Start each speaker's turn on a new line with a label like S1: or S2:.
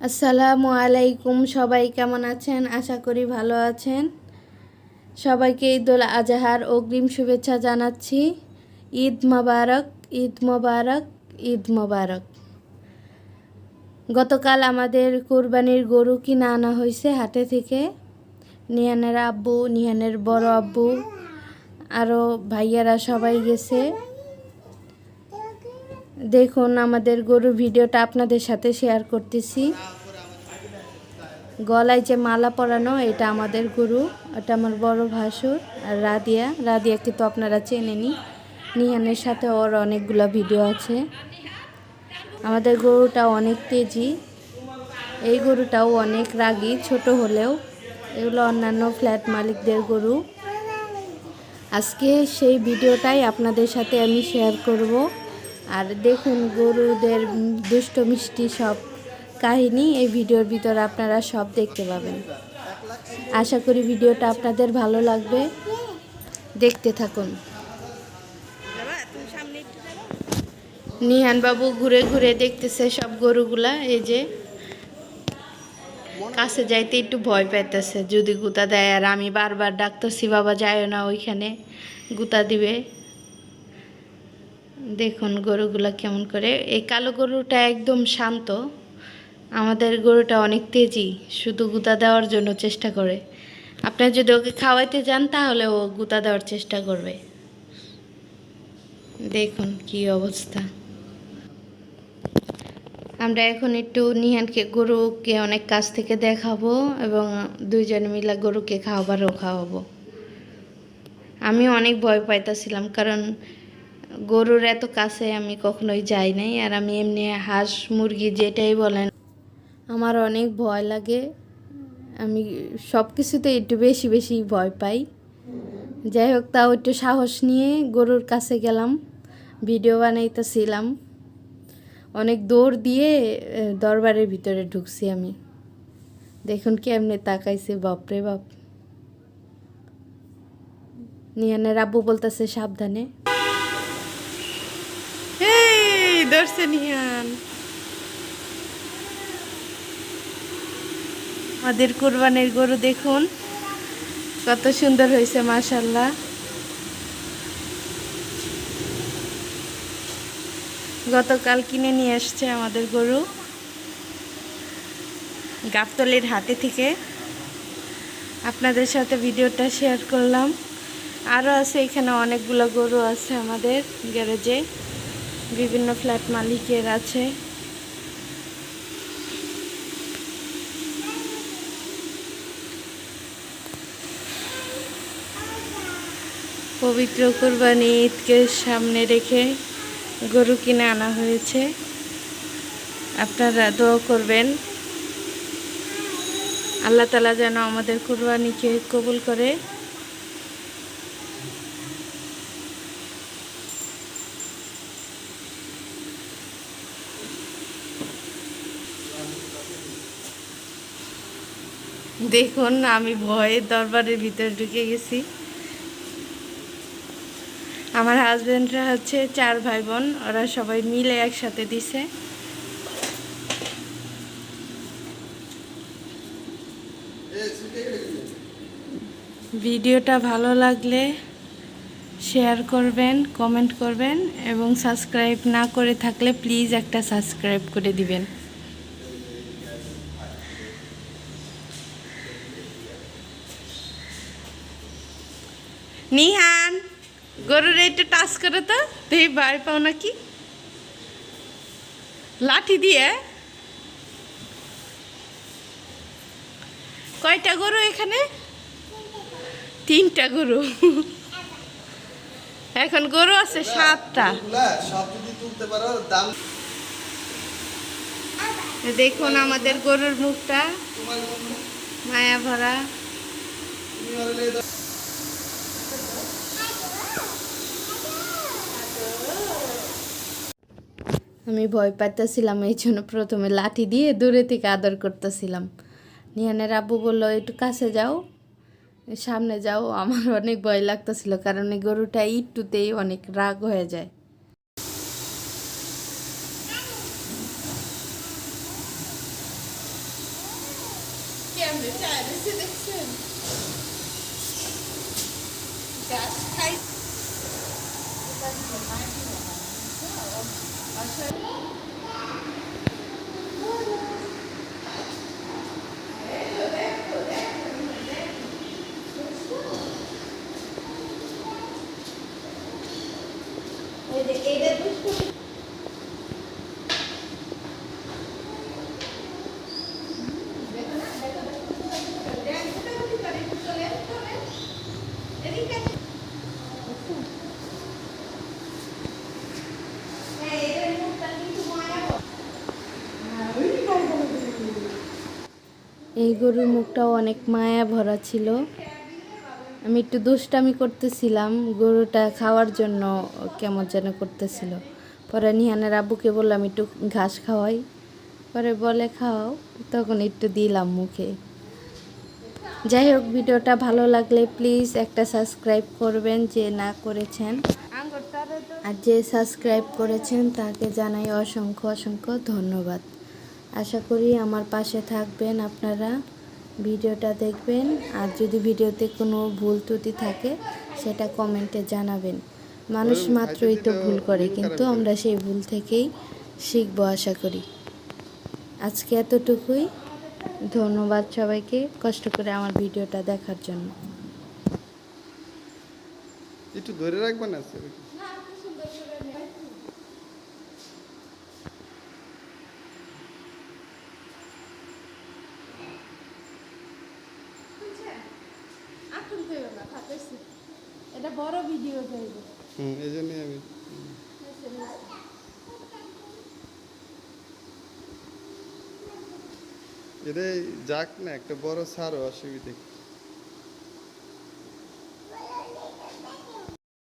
S1: আসসালামু আলাইকুম, সবাই কেমন আছেন? আশা করি ভালো আছেন। সবাইকে ঈদুল আজহার অগ্রিম শুভেচ্ছা জানাচ্ছি। ঈদ মোবারক ঈদ মোবারক ঈদ মোবারক। গতকাল আমাদের কোরবানির গরু কিনে আনা হয়েছে হাটে থেকে। নিহানের আব্বু, নিহানের বড় আব্বু আরও ভাইয়ারা সবাই গেছে। দেখুন, আমাদের গরুর ভিডিওটা আপনাদের সাথে শেয়ার করতেছি। গলায় যে মালা পরানো, এটা আমাদের গরু, এটা আমার বড় ভাসুর আর রাদিয়া রাদিয়াকে তো আপনারা চেনেনি নিহানের সাথে ওর অনেকগুলো ভিডিও আছে। আমাদের গরুটা অনেক তেজি। এই গরুটাও অনেক রাগী, ছোট হলেও। এগুলো অন্যান্য ফ্ল্যাট মালিকদের গরু। আজকে সেই ভিডিওটাই আপনাদের সাথে আমি শেয়ার করব। আর দেখুন গরুদের দুষ্ট মিষ্টি সব কাহিনী এই ভিডিওর ভিতরে আপনারা সব দেখতে পাবেন। আশা করি ভিডিওটা আপনাদের ভালো লাগবে। দেখতে থাকুন। নিহান বাবু ঘুরে ঘুরে দেখতেছে সব গরুগুলা, এই যে কাছে যাইতে একটু ভয় পাইতেছে, যদি গুতা দেয়। আর আমি বারবার ডাকতেছি, বাবা যায় না, ওইখানে গুতা দিবে। দেখুন গরুগুলা কেমন করে। এই কালো গরুটা একদম শান্ত। আমাদের গরুটা অনেক তেজি, শুধু গুতা দেওয়ার জন্য চেষ্টা করে। আপনি যদি ওকে খাওয়াইতে যান, তাহলে ও গুতা দেওয়ার চেষ্টা করবে। দেখুন কি অবস্থা। আমরা এখন একটু নিহানকে, গরুকে অনেক কাছ থেকে দেখাবো এবং দুইজন মিলে গরুকে খাওয়াবারও খাওয়াবো। আমি অনেক ভয় পাইতেছিলাম, কারণ গরুর এত কাছে আমি কখনোই যাই নাই, আর আমি এমনি হাঁস মুরগি যেটাই বলেন। আমার অনেক ভয় লাগে। আমি সব কিছুতে একটু বেশি বেশি ভয় পাই। যাই হোক, তাও একটু সাহস নিয়ে গরুর কাছে গেলাম, ভিডিও বানাইতেছিলাম। অনেক দৌড় দিয়ে দরবারের ভিতরে ঢুকছি আমি। দেখুন কি এমনি তাকাইছে, বাপরে বাপ। নিহানের আব্বু বলতেছে, সাবধানে। এই ধরছে নিহান আমাদের কোরবানির গরু দেখুন। কত সুন্দর হয়েছে মাশাল্লাহ গতকাল কিনে নিয়ে এসছে আমাদের গরু। গাবতলির হাতে থেকে। আপনাদের সাথে ভিডিওটা শেয়ার করলাম। আরও আছে এখানে অনেকগুলো গরু আছে আমাদের গ্যারেজে। বিভিন্ন ফ্ল্যাট মালিকের আছে। পবিত্র কোরবানি ঈদকে সামনে রেখে গরু কিনে আনা হয়েছে। আপনারা দোয়া করবেন। আল্লাহ তালা যেন আমাদের কোরবানিকে কবুল করে। দেখুন, আমি ভয়ে দরবারের ভিতরে ঢুকে গেছি। আমার হাজব্যান্ডরা হচ্ছে চার ভাই বোন ওরা সবাই মিলে একসাথে দিছে। ভিডিওটা ভালো লাগলে শেয়ার করবেন, কমেন্ট করবেন এবং সাবস্ক্রাইব না করে থাকলে প্লিজ একটা সাবস্ক্রাইব করে দিবেন। নিহান, গরুর একটু টাচ করে তো তুই ভয় পাও নাকি? লাঠি দিয়ে? কয়টা গরু এখানে? তিনটা গরু। এখন গরু আছে সাতটা। দেখুন আমাদের গরুর মুখটা। মায়া ভরা। আমি ভয় পাইতেছিলাম, এই জন্য প্রথমে লাঠি দিয়ে দূরে থেকে আদর করতেছিলাম। নিহানের আব্বু বলল, একটু কাছে যাও, সামনে যাও। আমার অনেক ভয় লাগতেছিল, কারণ এই গরুটা একটুতেই অনেক রাগ হয়ে যায়।
S2: গাছ খাই
S1: এই গরুর মুখটাও অনেক মায়া ভরা ছিল। আমি একটু দুষ্টামি করতেছিলাম, গরুটা খাওয়ার জন্য কেমন যেন করতেছিল। পরে নিহানের আব্বুকে বললাম, একটু ঘাস খাওয়াই। পরে বলে, খাওয়াও। তখন একটু দিলাম মুখে। যাই হোক, ভিডিওটা ভালো লাগলে প্লিজ একটা সাবস্ক্রাইব করবেন যে না করেছেন। আর যে সাবস্ক্রাইব করেছেন তাকে জানাই অসংখ্য অসংখ্য ধন্যবাদ। আশা করি আমার পাশে থাকবেন আপনারা। ভিডিওটা দেখবেন। আর যদি ভিডিওতে কোনো ভুল ত্রুটি থাকে সেটা কমেন্টে জানাবেন। মানুষ মাত্রই তো ভুল করে কিন্তু আমরা সেই ভুল থেকেই শিখব আশা করি। আজকে এতটুকুই। ধন্যবাদ সবাইকে কষ্ট করে আমার ভিডিওটা দেখার জন্য।
S3: একটু ধরে রাখবেন না স্যার
S2: এখন তো না খাতেছি এটা বড় ভিডিও
S3: এই জন্যই আমি এটাই যাক না একটা বড় সারও অসুবিধা?